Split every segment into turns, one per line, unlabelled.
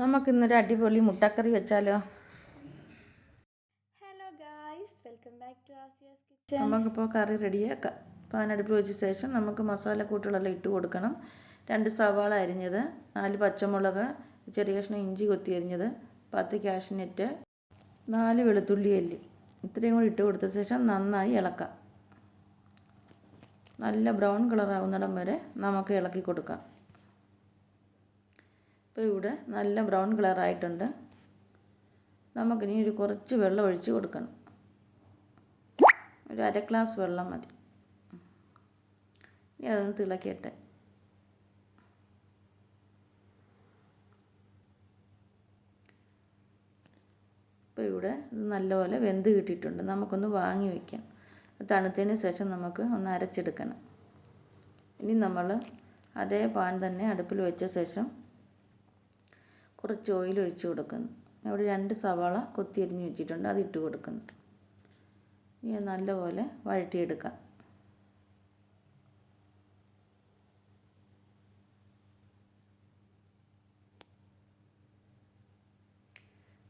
നമുക്കിന്നൊരു അടിപൊളി മുട്ടക്കറി വെച്ചാലോ?
Hello guys welcome back to Asiya's kitchen
നമുക്കിപ്പോൾ കറി റെഡിയാക്കാം പാൻ അടുപ്പിൽ വെച്ച ശേഷം നമുക്ക് മസാല മസാലക്കൂട്ടുകളെല്ലാം ഇട്ട് കൊടുക്കണം. രണ്ട് സവാള അരിഞ്ഞത് നാല് പച്ചമുളക് ചെറിയ കഷ്ണം ഇഞ്ചി കൊത്തി അരിഞ്ഞത് പത്ത് കാഷ്നെറ്റ് നാല് വെളുത്തുള്ളി അല്ലി. ഇത്രയും കൂടി ഇട്ട് കൊടുത്ത ശേഷം നന്നായി ഇളക്കാം. നല്ല ബ്രൗൺ കളറാകുന്നിടം വരെ നമുക്ക് ഇളക്കി കൊടുക്കാം. ഇപ്പോൾ ഇവിടെ നല്ല ബ്രൗൺ കളറായിട്ടുണ്ട്. നമുക്കിനി ഒരു കുറച്ച് വെള്ളം ഒഴിച്ച് കൊടുക്കണം. ഒരു അര ഗ്ലാസ് വെള്ളം മതി. ഇനി അതൊന്ന് തിളക്കട്ടെ ഇപ്പോൾ ഇവിടെ നല്ലപോലെ വെന്ത് കിട്ടിയിട്ടുണ്ട്. നമുക്കൊന്ന് വാങ്ങി വയ്ക്കാം തണുത്തതിന് ശേഷം നമുക്ക് ഒന്ന് അരച്ചെടുക്കണം. ഇനി നമ്മൾ അതേ പാൻ തന്നെ അടുപ്പിൽ വെച്ച ശേഷം കുറച്ച് ഓയിൽ ഒഴിച്ച് കൊടുക്കുന്നു. അവിടെ രണ്ട് സവാള കൊത്തിയരിഞ്ഞ് വെച്ചിട്ടുണ്ട്. അത് ഇട്ട് കൊടുക്കുന്നു. ഇനി നല്ലപോലെ വഴറ്റിയെടുക്കാം.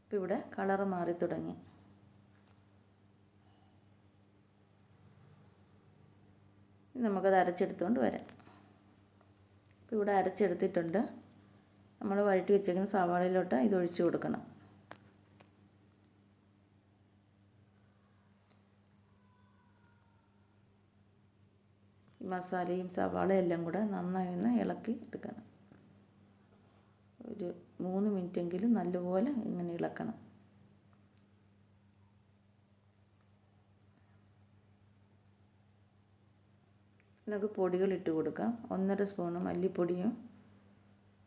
ഇപ്പം ഇവിടെ കളറ് മാറി തുടങ്ങി. നമുക്കത് അരച്ചെടുത്തുകൊണ്ട് വരാം. ഇപ്പം ഇവിടെ അരച്ചെടുത്തിട്ടുണ്ട്. നമ്മൾ വഴറ്റി വെച്ചേക്കുന്ന സവാളയിലോട്ട് ഇത് ഒഴിച്ചു കൊടുക്കണം. മസാലയും സവാളയും എല്ലാം കൂടെ നന്നായി ഒന്ന് ഇളക്കി എടുക്കണം. ഒരു മൂന്ന് മിനിറ്റെങ്കിലും നല്ലപോലെ ഇങ്ങനെ ഇളക്കണം. നമുക്ക് പൊടികൾ ഇട്ട് കൊടുക്കാം. ഒന്നര സ്പൂണ് മല്ലിപ്പൊടിയും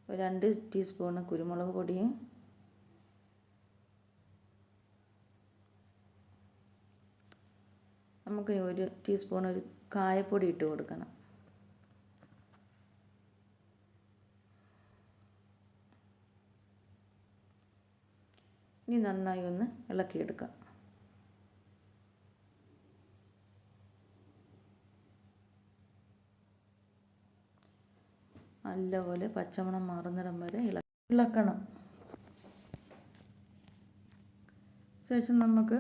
രണ്ട് ടീസ്പൂണ് കുരുമുളക് പൊടിയും നമുക്ക് ഒരു ടീസ്പൂൺ ഒരു കായപ്പൊടി ഇട്ട് കൊടുക്കണം. ഇനി നന്നായി ഒന്ന് ഇളക്കിയെടുക്കാം. നല്ലപോലെ പച്ചമണം മാറുന്നിടം വരെ ഇള ഇളക്കണം. ശേഷം നമുക്ക്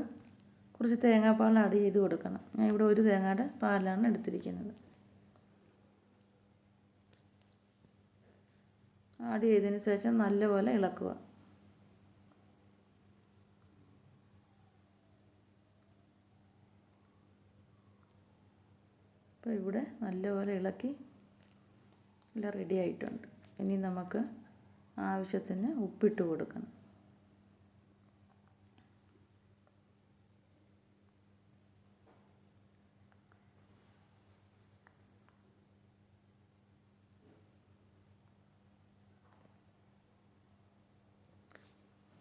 കുറച്ച് തേങ്ങാപ്പാൽ ആഡ് ചെയ്ത് കൊടുക്കണം. ഞാൻ ഇവിടെ ഒരു തേങ്ങയുടെ പാലാണ് എടുത്തിരിക്കുന്നത്. ആഡ് ചെയ്തതിന് ശേഷം നല്ലപോലെ ഇളക്കുക. അപ്പോൾ ഇവിടെ നല്ലപോലെ ഇളക്കി എല്ലാം റെഡി ആയിട്ടുണ്ട്. ഇനി നമുക്ക് ആവശ്യത്തിന് ഉപ്പിട്ട് കൊടുക്കണം.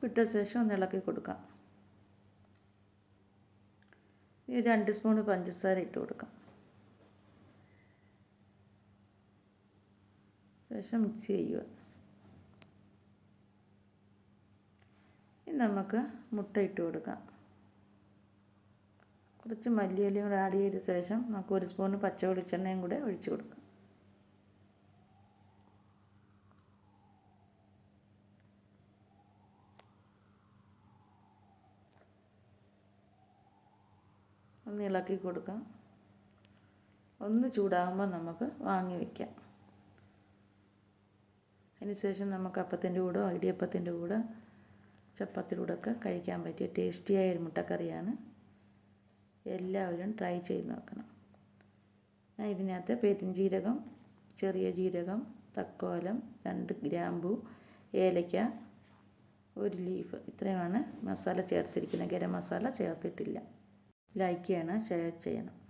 ഇട്ട ശേഷം ഒന്ന് ഇളക്കി കൊടുക്കാം. ഈ രണ്ട് സ്പൂൺ പഞ്ചസാര ഇട്ട് കൊടുക്കാം. ശേഷം മിക്സ് ചെയ്യുക. ഇനി നമുക്ക് മുട്ട ഇട്ട് കൊടുക്കാം. കുറച്ച് മല്ലിയിലയും കൂടെ ആഡ് ചെയ്ത ശേഷം നമുക്ക് ഒരു സ്പൂൺ പച്ച വെളിച്ചെണ്ണയും കൂടെ ഒഴിച്ച് കൊടുക്കാം. ഒന്ന് ഇളക്കി കൊടുക്കാം. ഒന്ന് ചൂടാകുമ്പോൾ നമുക്ക് വാങ്ങി വയ്ക്കാം അതിനുശേഷം നമുക്ക് അപ്പത്തിന്റെ കൂടെ ഇടിയപ്പത്തിന്റെ കൂടെ ചപ്പാത്തിയുടെ ഒക്കെ കഴിക്കാൻ പറ്റിയ ടേസ്റ്റിയായ ഒരു മുട്ടക്കറിയാണ്. എല്ലാവരും ട്രൈ ചെയ്ത് നോക്കണം. ഞാൻ ഇതിനകത്ത് പെരുംജീരകം ചെറിയ ജീരകം തക്കോലം രണ്ട് ഗ്രാമ്പു ഏലയ്ക്ക ഒരു ലീഫ് ഇത്രയുമാണ് മസാല ചേർത്തിരിക്കുന്നത്. ഗരം മസാല ചേർത്തിട്ടില്ല. ലൈക്ക് ചെയ്യണം ഷെയർ ചെയ്യണം.